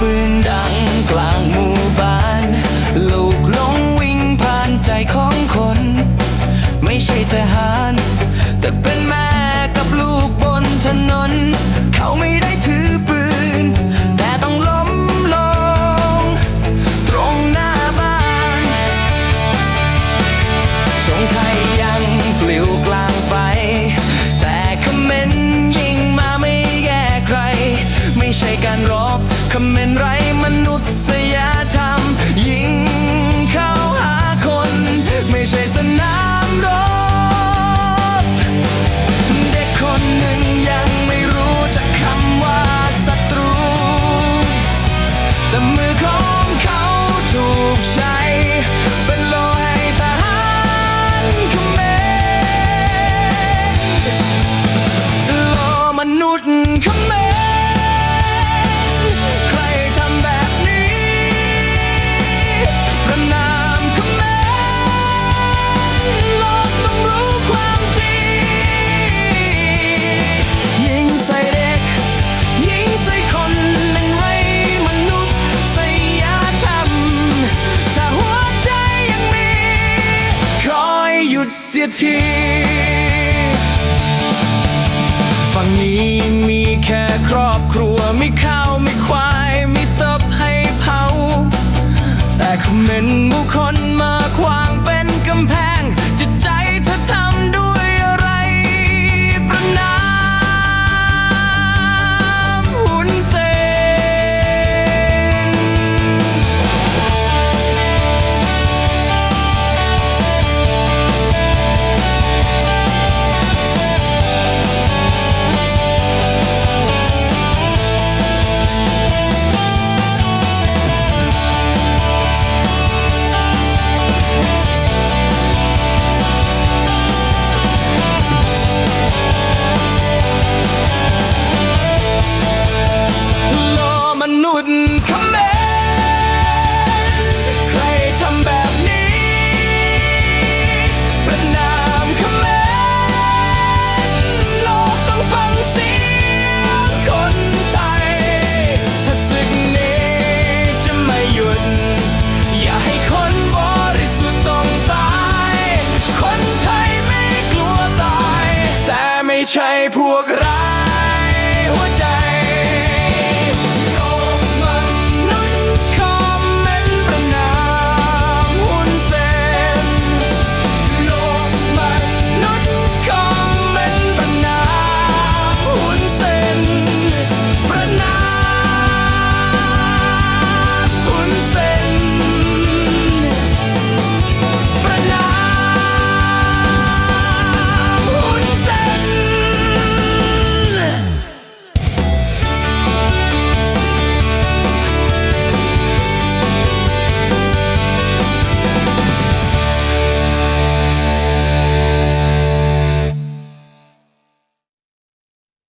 ปืนดังกลางมู่บาน ลูกลงวิ่งผ่านใจของคน ไม่ใช่ทหาร ยทีฝั่งนี้มีแค่ครอบครัวไม่เข้า พวกเรา